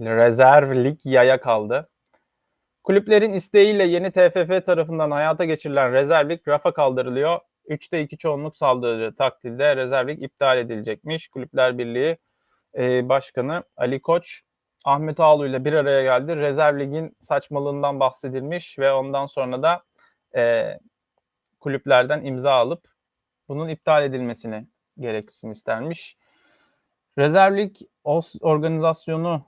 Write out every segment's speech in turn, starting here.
Rezerv lig yaya kaldı. Kulüplerin isteğiyle yeni TFF tarafından hayata geçirilen rezerv lig rafa kaldırılıyor. 3'te 2 çoğunluk saldırı takdirde rezerv lig iptal edilecekmiş. Kulüpler Birliği e, Başkanı Ali Koç Ahmet Ağaoğlu ile bir araya geldi. Rezerv ligin saçmalığından bahsedilmiş ve ondan sonra da e, kulüplerden imza alıp bunun iptal edilmesini gereksin istermiş. Rezerv lig organizasyonu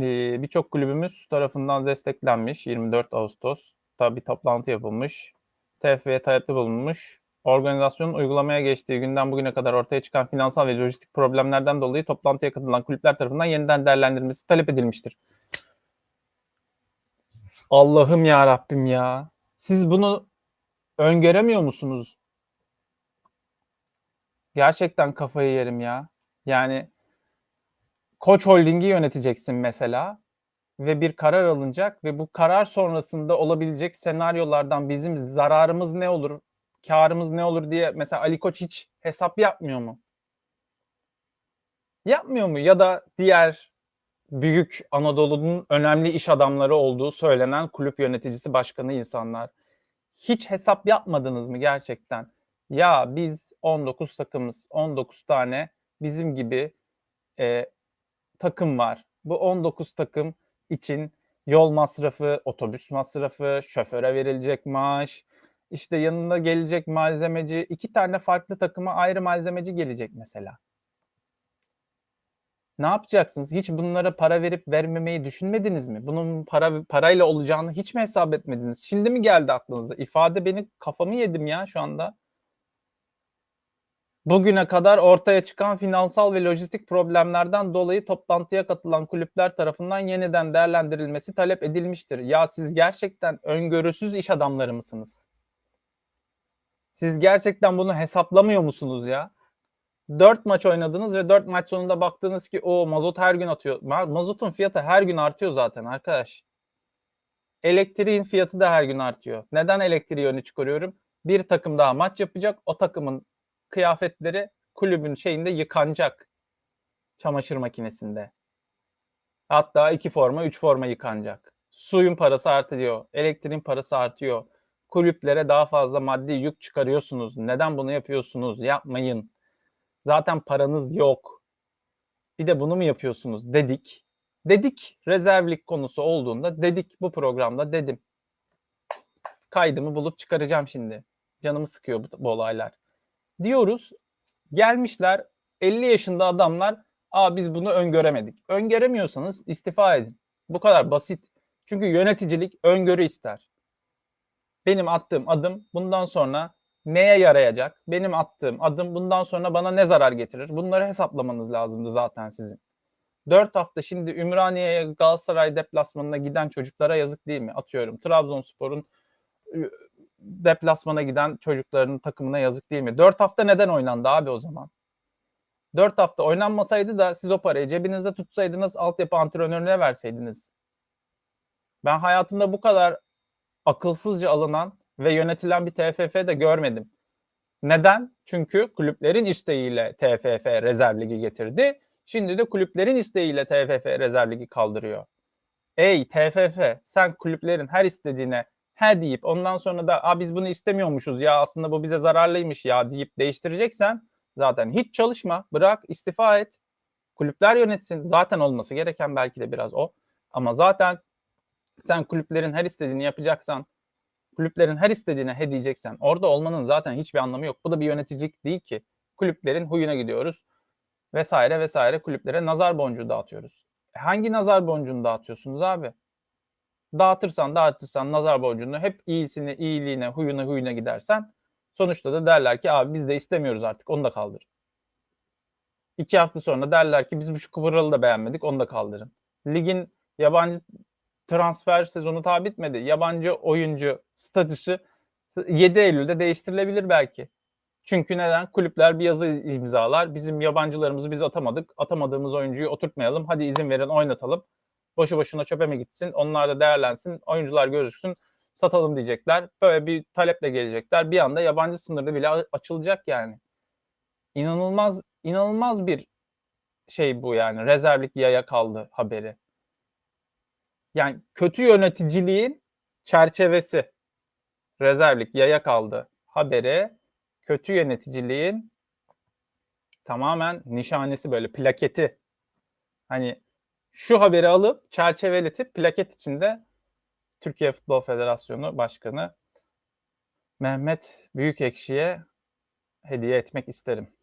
e, birçok kulübümüz tarafından desteklenmiş. 24 Ağustos'ta bir toplantı yapılmış. TFF'ye talepte bulunmuş. Organizasyonun uygulamaya geçtiği günden bugüne kadar ortaya çıkan finansal ve lojistik problemlerden dolayı toplantıya katılan kulüpler tarafından yeniden değerlendirilmesi talep edilmiştir. Allah'ım ya Rabbim ya. Siz bunu öngöremiyor musunuz? Gerçekten kafayı yerim ya. Yani Koç Holding'i yöneteceksin mesela ve bir karar alınacak ve bu karar sonrasında olabilecek senaryolardan bizim zararımız ne olur, karımız ne olur diye mesela Ali Koç hiç hesap yapmıyor mu? Yapmıyor mu? Ya da diğer büyük Anadolu'nun önemli iş adamları olduğu söylenen kulüp yöneticisi başkanı insanlar. Hiç hesap yapmadınız mı gerçekten? Ya biz 19 takımız, 19 tane bizim gibi e, takım var. Bu 19 takım için yol masrafı, otobüs masrafı, şoföre verilecek maaş, işte yanında gelecek malzemeci, iki tane farklı takıma ayrı malzemeci gelecek mesela. Ne yapacaksınız? Hiç bunlara para verip vermemeyi düşünmediniz mi? Bunun para parayla olacağını hiç mi hesap etmediniz? Şimdi mi geldi aklınıza? İfade beni kafamı yedim ya şu anda. Bugüne kadar ortaya çıkan finansal ve lojistik problemlerden dolayı toplantıya katılan kulüpler tarafından yeniden değerlendirilmesi talep edilmiştir. Ya siz gerçekten öngörüsüz iş adamları mısınız? Siz gerçekten bunu hesaplamıyor musunuz ya? 4 maç oynadınız ve 4 maç sonunda baktınız ki o mazot her gün atıyor. Ma- Mazotun fiyatı her gün artıyor zaten arkadaş. Elektriğin fiyatı da her gün artıyor. Neden elektriği öne çıkarıyorum? Bir takım daha maç yapacak. O takımın kıyafetleri kulübün şeyinde yıkanacak. Çamaşır makinesinde. Hatta iki forma, üç forma yıkanacak. Suyun parası artıyor. Elektriğin parası artıyor. Kulüplere daha fazla maddi yük çıkarıyorsunuz. Neden bunu yapıyorsunuz? Yapmayın. Zaten paranız yok. Bir de bunu mu yapıyorsunuz dedik. Dedik rezervlik konusu olduğunda dedik bu programda dedim. Kaydımı bulup çıkaracağım şimdi. Canımı sıkıyor bu, bu olaylar. Diyoruz gelmişler 50 yaşında adamlar Aa biz bunu öngöremedik. Öngöremiyorsanız istifa edin. Bu kadar basit. Çünkü yöneticilik öngörü ister. Benim attığım adım bundan sonra neye yarayacak? Benim attığım adım bundan sonra bana ne zarar getirir? Bunları hesaplamanız lazımdı zaten sizin. 4 hafta şimdi Ümraniye'ye Galatasaray deplasmanına giden çocuklara yazık değil mi? Atıyorum Trabzonspor'un ıı, deplasmana giden çocukların takımına yazık değil mi? 4 hafta neden oynandı abi o zaman? 4 hafta oynanmasaydı da siz o parayı cebinizde tutsaydınız altyapı antrenörüne verseydiniz. Ben hayatımda bu kadar akılsızca alınan ve yönetilen bir TFF de görmedim. Neden? Çünkü kulüplerin isteğiyle TFF rezerv ligi getirdi. Şimdi de kulüplerin isteğiyle TFF rezerv ligi kaldırıyor. Ey TFF sen kulüplerin her istediğine he deyip ondan sonra da Aa, biz bunu istemiyormuşuz ya aslında bu bize zararlıymış ya deyip değiştireceksen zaten hiç çalışma bırak istifa et. Kulüpler yönetsin zaten olması gereken belki de biraz o. Ama zaten sen kulüplerin her istediğini yapacaksan kulüplerin her istediğine he diyeceksen orada olmanın zaten hiçbir anlamı yok. Bu da bir yöneticilik değil ki. Kulüplerin huyuna gidiyoruz vesaire vesaire kulüplere nazar boncuğu dağıtıyoruz. E hangi nazar boncuğunu dağıtıyorsunuz abi? Dağıtırsan dağıtırsan nazar boncuğunu hep iyisini iyiliğine huyuna huyuna gidersen sonuçta da derler ki abi biz de istemiyoruz artık onu da kaldır. İki hafta sonra derler ki biz bu şu kıvıralı da beğenmedik onu da kaldırın. Ligin yabancı transfer sezonu daha bitmedi. Yabancı oyuncu statüsü 7 Eylül'de değiştirilebilir belki. Çünkü neden? Kulüpler bir yazı imzalar. Bizim yabancılarımızı biz atamadık. Atamadığımız oyuncuyu oturtmayalım. Hadi izin verin oynatalım. Boşu boşuna çöpe mi gitsin? Onlar da değerlensin. Oyuncular gözüksün. Satalım diyecekler. Böyle bir taleple gelecekler. Bir anda yabancı sınırı bile açılacak yani. İnanılmaz inanılmaz bir şey bu yani rezervlik yaya kaldı haberi. Yani kötü yöneticiliğin çerçevesi. Rezervlik yaya kaldı haberi kötü yöneticiliğin tamamen nişanesi böyle plaketi. Hani şu haberi alıp çerçeveletip plaket içinde Türkiye Futbol Federasyonu Başkanı Mehmet Büyükekşi'ye hediye etmek isterim.